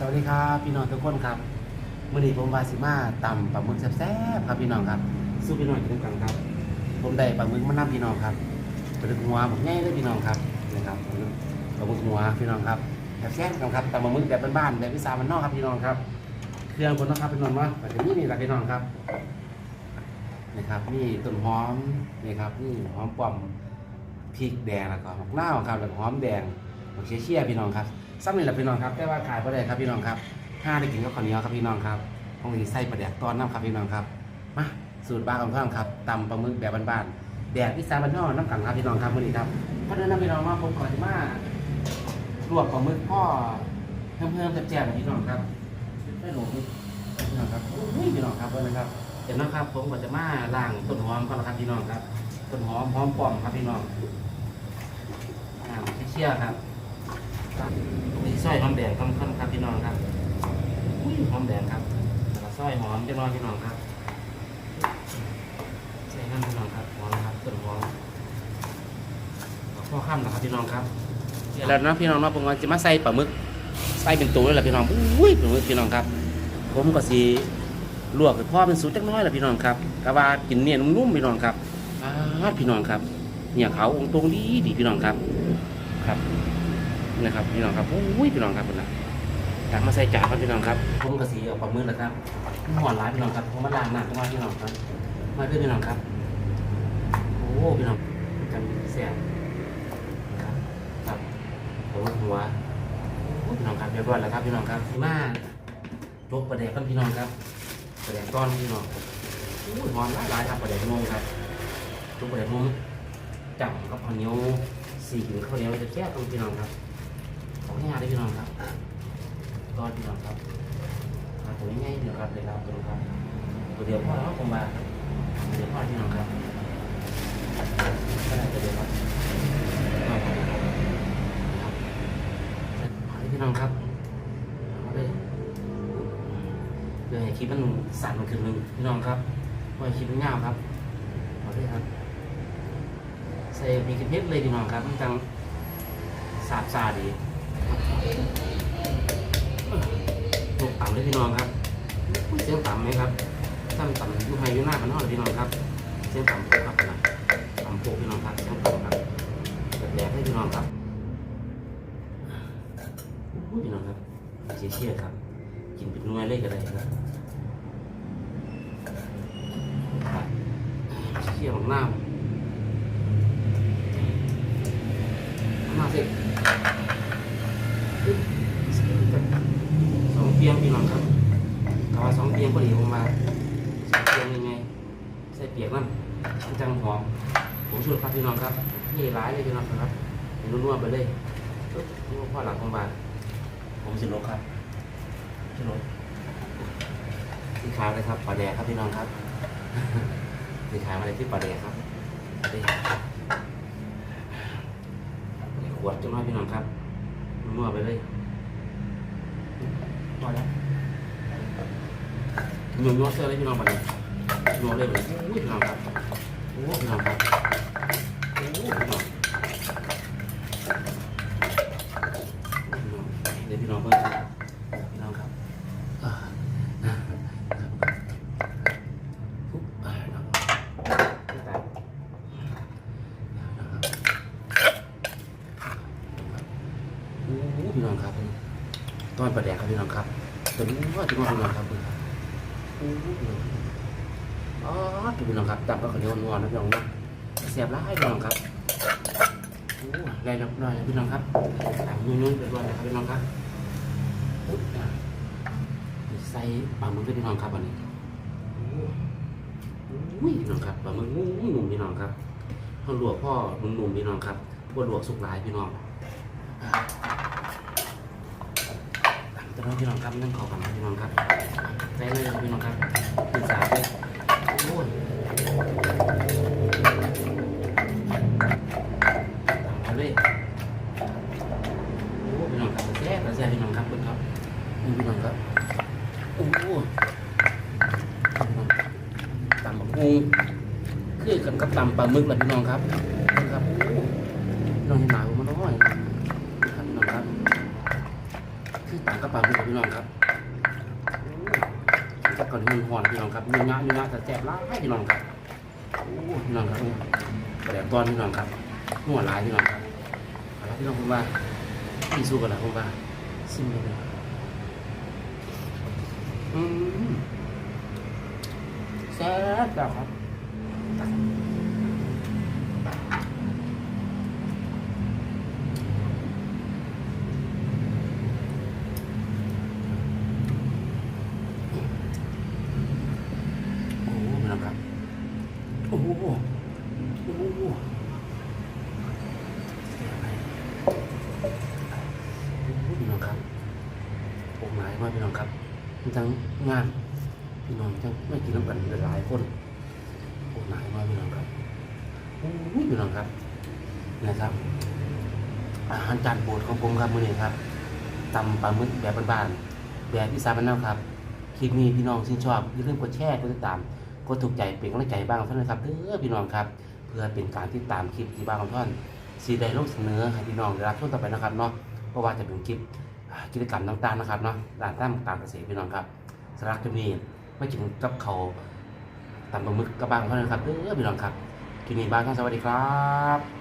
สวัสดีครับพี่น้องทุกคนครับมื่อนี้ผมวาสิมาตำปลาหมึกแซ่บๆครับพี่น้องครับสู้พี่น้องกินกันครับ ผมได้ปลาหมึกมานำพี่น้องครับปลาหมึกหัวผมง่ายเลยพี่น้องครับนะครับปลาหมึกหัวพี่น้องครับแซ่บๆกันครับตำปลาหมึกแบบบ้านๆแบบวิสามันนอกครับพี่น้องครับ เครื่องบนนะครับพี่น้องว่าแต่จะมีนี่แหละพี่น้องครับนะครับนี่ต้นหอมนี่ครับนี่หอมป้อมพริกแดงแล้วก็หอมเน่าครับแล้วหอมแดงหัวเชี่ยๆพี่น้องครับ ซ้ำนี่แหละพี่น้องครับแต่ว่าขายไ่ได้ครับพี่น้องครับห้าได้กินกับข้าวเหนียวครับพี่น้องครับคงมีไส้ปลาแดกตอนน้ำครับพี่น้องครับมาสูตรบ้านของท่านครับตำปลาหมึกแบบบ้านๆแดดวิสามันนอกน้ำกันครับพี่น้องครับมื่อนี้ครับเพราะฉะนั้นพี่น้องว่าผมก่อนจะมาลวกปลาหมึกพ่อเพิ่มเพิ่มๆแจ่มๆพี่น้องครับได้หลงพี่น้องครับอุ้ยพี่น้องครับเพื่อนนะครับเดี๋ยวนะครับผมก็จะมาล้างต้นหอมก่อนนะครับพี่น้องครับต้นหอมหอมป้อมครับพี่น้องอ่าเชี่ยครับครับมีสร้ อยหอมแดงค่อนครับพี่น้องครับอุ้ยหอมแดงครับแล้วก็สร้อยหอมจะน้อยพี่น้องครับใส่น้ำพี่น้องครับหอมนะครับต้นหอมพ่อข้ามนะครับพี่น้องครับแล้วนะพี่น้องเนาะผมก็จะมาใส่ปลาหมึกใส่เป็นตัวเลยแหละพี่น้องอุ้ยปลาหมึกพี่น้องครับ ผมก็สีลวกพ่อเป็นสูตรจักน้อยแหละพี่น้องครับกะว่ากินเนี่ยนุ่มๆพี่น้องครับอ่าพี่น้องครับเนี่ยเขาองตรงดีดีพี่น้องครับครับ นะครับพี่น้องครับอุ้ยพี่น้องครับคนละอยากมาใส่จ่าครับพี่น้องครับผมก็สีออกปลาหมือแล้วครับหอนร้ายพี่น้องครับผมมาล้างหน้าจังหวะพี่น้องครับมาด้วยพี่น้องครับโอ้พี่น้องจังแซ่บครับครับผมหัวพี่น้องครับเรียบร้อยแล้วครับพี่น้องครับมาลกประเดี๋ยวกันพี่น้องครับประเดี๋ยวก้อนพี่น้องอู้ยหอมหลายหลายๆครับประเดี๋ยวงงครับลกประเดี๋ยวงงจับกับข้าวเหนียวสี่ถึงข้าวเหนียวจะแซ่บตรงพี่น้องครับ ของง่ายเลยพี่น้องครับก้อนพี่น้องครับมาตัวง่ายๆเดียวครับเลยครับตัวครับ ตัวเดียวพอแล้วผมมาตัวเดียวพอพี่น้องครับก็ได้ตัวเดียวครับเอาครับเอพี่น้องครับเอาเลยเดี๋ยวให้คลิปมันสั่นมันขึ้นหนึ่งพี่น้องครับว่าคลิปมันยาวครับเอาเลยครับใส่มีกระเพชรเลยพี่น้องครับมันจังสาบซาดี ลูกต่ำเลยพี่น้องครับเสียงต่ำไหมครับต่ำต่ำอยู่ไฮอยู่หน้ากันนอกเลยพี่น้องครับ เสียงต่ำครับนะต่ำโป๊กพี่น้องครับเสียงต่ำครับแดดให้พี่น้องครับพี่น้องครับเชี่ยครับ กินเป็นน่วยเลยก็ได้ครับเชี่ยของน้ำมาสิสอง เตียงพี่น้องครับกาว่าสองเตียงพอดีผมมาสองเตียงยังไงใส่เปียกนั่นมันจังหอมผมช่วยครับพี่น้องครับนี่ร้ายเลยพี่น้องครับเห็นนัวๆไปเลยปึ๊บนี่ว่าพ่อหลังของบ้านผมสิลกครับสิลกที่ขายเลยครับปลาแดกครับพี่น้องครับที่ขายมาเลยที่ปลาแดกครับนี่ขวดจังน้อยพี่น้องครับมั่วไปเลย พอแล้วหนุ่มรัวเสื้อเลยพี่น้องมาเลยรัวเลยเลยอุ้ยพี่น้องครับโอ้พี่น้องครับโอ้พี่น้องเดี๋ยวพี่น้องเพิ่มครับพี่น้องครับอ่าปุ๊บอ่าพี่น้องตาย โอ้โหพี่น้องครับต้ อนปลาแดกครับพี่น้องครับตัวนี้ว่าจะมาพี่น้องครับพี่ครับโอ้โหพี่น้องครับอ๋อพี่น้องครับตับก็ขาเหนียวนัวนะพี่น้องนะเสียบร้ายพี่น้องครับโอ้ได้รับร้อยแล้วพี่น้องครับตามนุ่นๆเรียบร้อยแล้วครับพี่น้องครับใส่ปลาหมึกพี่น้องครับอันนี้อุ้ยพี่น้องครับปลาหมึกนุ่มพี่น้องครับเขาลวกพ่อนุ่มๆพี่น้องครับพวกลวกสุกหลายพี่น้อง จะน้องพี่น้องครับนั่งขอกันนะพี่น้องครับใจเลยครับพี่น้องครับตื่นสายเลยโอ้ยเอาเลยโอ้พี่น้องครับแซ่บแซ่บพี่น้องครับเพื่อนครับนี่พี่น้องครับโอ้โหตำบักฮงคือกันกับตำปลาหมึกแหละพี่น้องครับครับพี่น้องเห็นหนา ครับปลากพี่น้องครับจับก่อนที่มันหอนพี่น้องครับเนื้อเนื้อแต่แซ่บร้ายพี่น้องครับพี่น้องครับกระเดียตอนพี่น้องครับหัวหลายพี่น้องครับพี่น้องผมว่าพี่สู้กันแล้วผมว่าซิมเลยน้องอืมแซ่บแล้วครับ โอ้โหพี่น้องครับ โอ้โหโอ้โหโอ้โห พี่น้องครับโอ้หมายมากพี่น้องครับทั้งงานพี่น้องทั้งไม่กินน้ำกันหลายคนโอ้หมายมากพี่น้องครับโอ้โหพี่น้องครับนะครับ อาหารจานโปรดของผมครับมื้อนี้ครับตำปลาหมึกแบบบ้านๆแบบพี่สาบ้านนอกครับคลิปนี้พี่น้องชื่นชอบอย่าลืมกดแชร์กดติดตามกดถูกใจเป็นกำลังใจบ้างเท่านั้นครับเด้อพี่น้องครับ พื่อเป็นการที่ตามคลิปที่บ้านของท่านสีได้ลงเสนอให้พี่น้องได้รับชมต่อไปนะครับเนาะเพราะว่าจะเป็นคลิปกิจกรรมต่างๆนะครับเนาะด้านตั้งการเกษตรพี่น้องครับสำหรับคลิปนี้ไม่จิงกับเขาตามประมึกกับบ้างเท่านั้นครับเออพี่น้องครับคลิปนี้บ้านท่านสวัสดีครับ